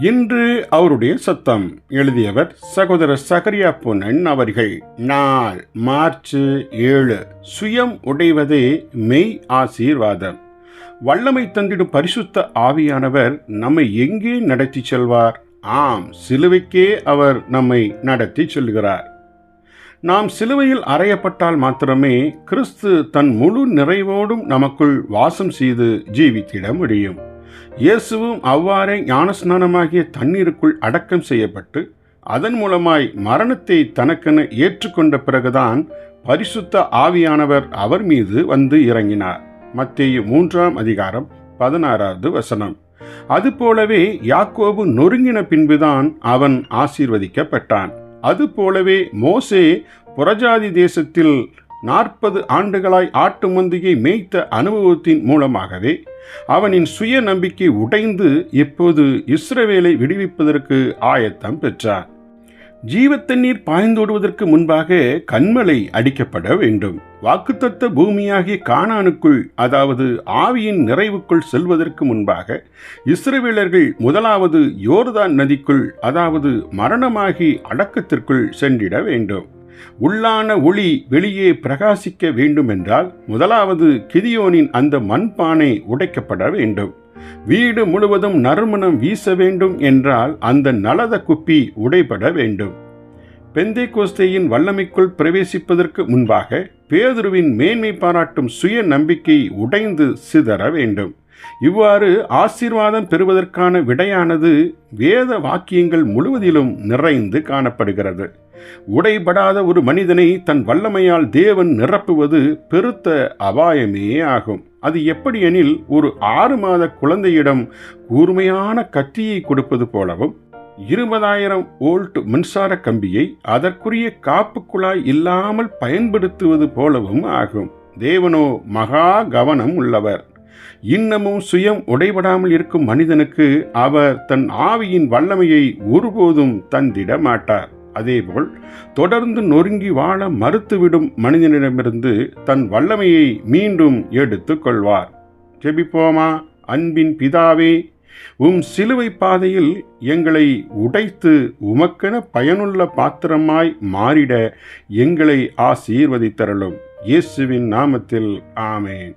இன்று அவருடைய சத்தம். எழுதியவர் சகோதரர் சகரியா பொன்னன் அவர்கள். நாள் மார்ச் ஏழு. சுயம் உடைவதே மெய் ஆசீர்வாதம். வல்லமை தந்திடும் பரிசுத்த ஆவியானவர் நம்மை எங்கே நடத்தி செல்வார்? ஆம் சிலுவைக்கே அவர் நம்மை நடத்தி செல்கிறார். நாம் சிலுவையில் அறையப்பட்டால் மாத்திரமே கிறிஸ்து தன் முழு நிறைவோடும் நமக்குள் வாசம் செய்து ஜீவித்திட முடியும். இயேசுவும் அவ்வாறே ஞானஸ்நானமாகிய தண்ணீருக்குள் அடக்கம் செய்யப்பட்டு அதன் மூலமாய் மரணத்தை தனக்கென ஏற்றுக்கொண்ட பிறகுதான் பரிசுத்த ஆவியானவர் அவர் மீது வந்து இறங்கினார். மத்திய மூன்றாம் அதிகாரம் பதினாறாவது வசனம். அதுபோலவே யாக்கோபு நொறுங்கின பின்புதான் அவன் ஆசீர்வதிக்கப்பட்டான். அதுபோலவே மோசே புறஜாதி தேசத்தில் நாற்பது ஆண்டுகளாய் ஆட்டு மந்தியை மேய்த்த அனுபவத்தின் மூலமாகவே அவனின் சுய நம்பிக்கை உடைந்து இப்போது இஸ்ரவேலை விடுவிப்பதற்கு ஆயத்தம் பெற்றார் ஜீவத்தண்ணீர் பாய்ந்தோடுவதற்கு முன்பாக கண்மலை அடிக்கப்பட வேண்டும். வாக்குத்தத்த பூமியாகிய காணானுக்குள் அதாவது ஆவியின் நிறைவுக்குள் செல்வதற்கு முன்பாக இஸ்ரவேலர்கள் முதலாவது யோர்தான் நதிக்குள் அதாவது மரணமாகி அடக்கத்திற்குள் சென்றிட வேண்டும். உள்ளான ஒளி வெளியே பிரகாசிக்க வேண்டுமென்றால் முதலாவது கிதியோனின் அந்த மண்பானை உடைக்கப்பட வேண்டும். வீடு முழுவதும் நறுமணம் வீச வேண்டும் என்றால் அந்த நலத குப்பி உடைபட வேண்டும். பெந்தை கோஸ்தையின் வல்லமைக்குள் பிரவேசிப்பதற்கு முன்பாக பேதுருவின் மேன்மை பாராட்டும் சுய நம்பிக்கை உடைந்து சிதற வேண்டும். இவ்வாறு ஆசீர்வாதம் பெறுவதற்கான விடையானது வேத வாக்கியங்கள் முழுவதிலும் நிறைந்து காணப்படுகிறது. உடைபடாத ஒரு மனிதனை தன் வல்லமையால் தேவன் நிரப்புவது பெருத்த அபாயமே ஆகும். அது எப்படி எனில் ஒரு ஆறு மாத குழந்தையிடம் கூர்மையான கத்தியை கொடுப்பது போலவும் இருபதாயிரம் வோல்ட் மின்சார கம்பியை அதற்குரிய காப்பு குழாய் இல்லாமல் பயன்படுத்துவது போலவும் ஆகும். தேவனோ மகா கவனம் உள்ளவர். இன்னமும் சுயம் உடைபடாமல் இருக்கும் மனிதனுக்கு அவர் தன் ஆவியின் வல்லமையை ஒருபோதும் தந்திட மாட்டார் அதேபோல் தொடர்ந்து நொறுங்கி வாழ மறுத்துவிடும் மனிதனிடமிருந்து தன் வல்லமையை மீண்டும் எடுத்து கொள்வார். ஜெபிப்போமா? அன்பின் பிதாவே உம் சிலுவை பாதையில் எங்களை உடைத்து உமக்கென பயனுள்ள பாத்திரமாய் மாறிட எங்களை ஆசீர்வதித்தரலும் இயேசுவின் நாமத்தில் ஆமேன்.